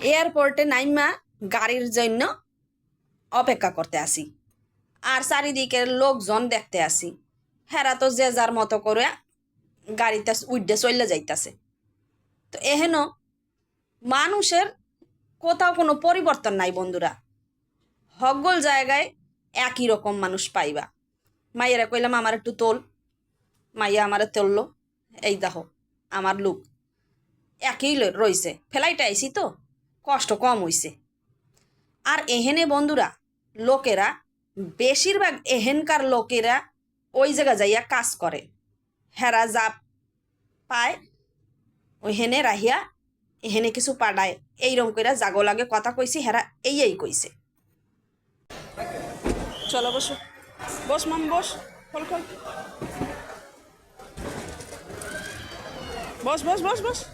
এয়ারপোর্টে নাইমা গাড়ির জন্য অপেক্ষা করতে আসি। আর চারিদিকের লোকজন দেখতে আসি। হেরা তো যে যার মতো করে গাড়িতে উইডে চলে যাইতাছে। তো এহেন মানুষের কোথাও কোনো পরিবর্তন নাই বন্ধুরা। হগল জায়গায় একই রকম মানুষ পাইবা। মাইয়েরা কইলাম, আমার একটু তোল। মাইয়া আমারে তোললো। এই দেখো, আমার লুক। একই রইছে। ফেলাইটা আইসি তো, কষ্ট কম হইছে। আর এহেনে বন্ধুরা, লোকেরা, বেশিরভাগ এহেনকার লোকেরা ওই জায়গা যাইয়া কাজ করে। হেরা যা পায় ওই হেনে রাহিয়া এহেনে কিছু পাডায় এইরকম কইরা জাগো লাগে, কথা কইছি, হেরা এই এই কইছে। চলো বসো। বস মাম, বস। খোল খোল बस बस बस बस।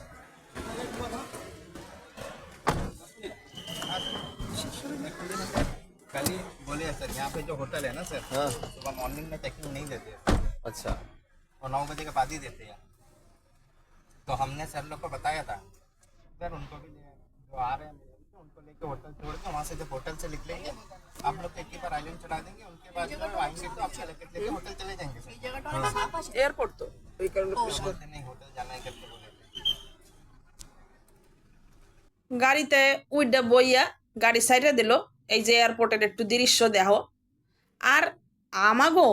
कल ही बोले सर यहाँ पे जो होटल है ना सर हाँ। सुबह मॉर्निंग में चेकिंग नहीं देते। अच्छा। और नौ बजे के बाद ही देते हैं। तो हमने सर लोग को बताया था। सर उनको भी जो आ रहे हैं उनको लेके होटल छोड़ के वहाँ से जब होटल से निकलेंगे आप लोग एक ही बार आइलैंड चढ़ा देंगे उनके बाद जब आएंगे तो आपसे लेके लेके होटल चले जाएंगे सर এয়ারপোর্ট তো ওই কারণে तो बोलते नहीं होटल जाना है करके बोले थे গাড়িতে উইডা বইয়া গাড়ি সাইডে দিল এই যে এয়ারপোর্টের একটু দৃশ্য দেহ আর আমাগো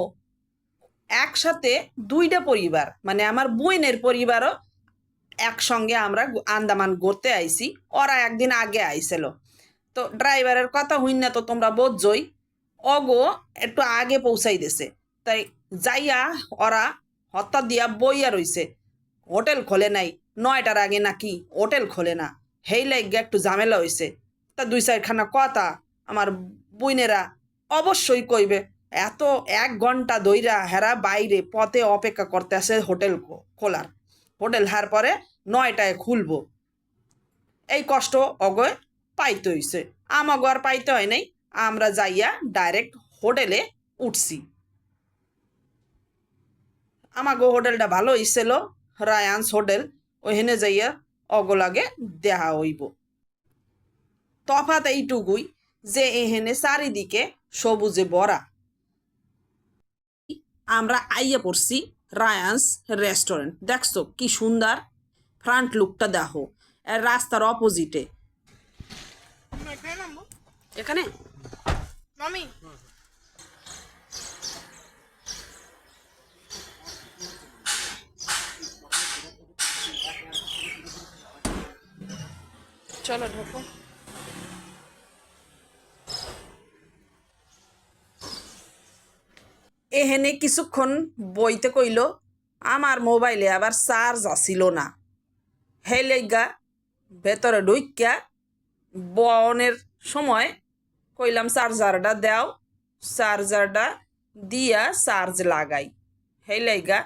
একসাথে দুইটা পরিবার মানে আমার বোনের পরিবারও একসঙ্গে আমরা আন্দামান ঘুরতে আইছি। ওরা একদিন আগে আইছিল। তো ড্রাইভারের কথা হইন না তো তোমরা বোঝই। অগো একটু আগে পৌঁছাই দিছে। তাই যাইয়া ওরা হত্যা দিয়া বইয়া রইছে। হোটেল খোলে নাই। নয়টার আগে নাকি হোটেল খোলে না। হেই লাইগে একটু ঝামেলা হয়েছে তা দুই চারখানা কথা আমার বইনেরা অবশ্যই কইবে। এত এক ঘণ্টা দইরা হেরা বাইরে পথে অপেক্ষা করতে আসে হোটেল খোলার। হোটেল হার পরে নয়টায় খুলবো। এই কষ্ট অগয় পাইতে হইছে। আমাগো আর পাইতে হয় নাই। আমরা যাইয়া ডাইরেক্ট হোটেলে উঠছি। আমাগো হোটেলটা ভালো হইছিল রায়ান্স হোটেল। ওইখানে যাইয়া অগলাগে দেহা হইব। তফাৎ এইটুকুই যে এহেনে চারিদিকে সবুজে ভরা। আমরা আইয়া পড়ছি রায়ান্স রেস্টুরেন্ট। দেখছ কি সুন্দর? ফ্রন্ট লুকটা দেখো। রাস্তার অপোজিটে এখানে? মামি। চলো ঢোকো। এহেনে কিছুক্ষণ বইতে কইল আমার মোবাইলে আবার চার্জ আসিল না। হেলেগা ভেতরে ঢুইকা বনের সময় কইলাম চার্জারটা দাও, চার্জারটা দিয়া চার্জ লাগাই। হেলেগা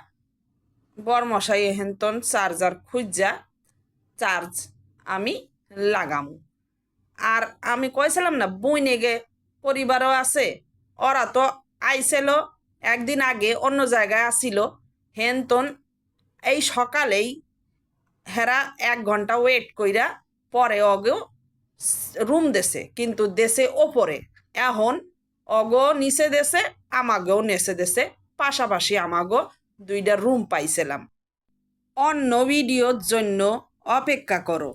বরমশাই এহেনতন চার্জার খুঁজা, চার্জ আমি লাগামু। আর আমি কইছিলাম না, বইনেগে পরিবারও আছে, ওরা তো আইছিল, একদিন আগে অন্য জায়গায় আসিল। হেনতন এই সকালেই হেরা এক ঘণ্টা ওয়েট কইরা পরে অগেও রুম দেশে কিন্তু দেশে ওপরে। এখন অগো নিচে দেশে আমাগেও নেচে দেশে পাশাপাশি আমাগো দুইটা রুম পাইছিলাম। অন্য ভিডিওর জন্য অপেক্ষা করো।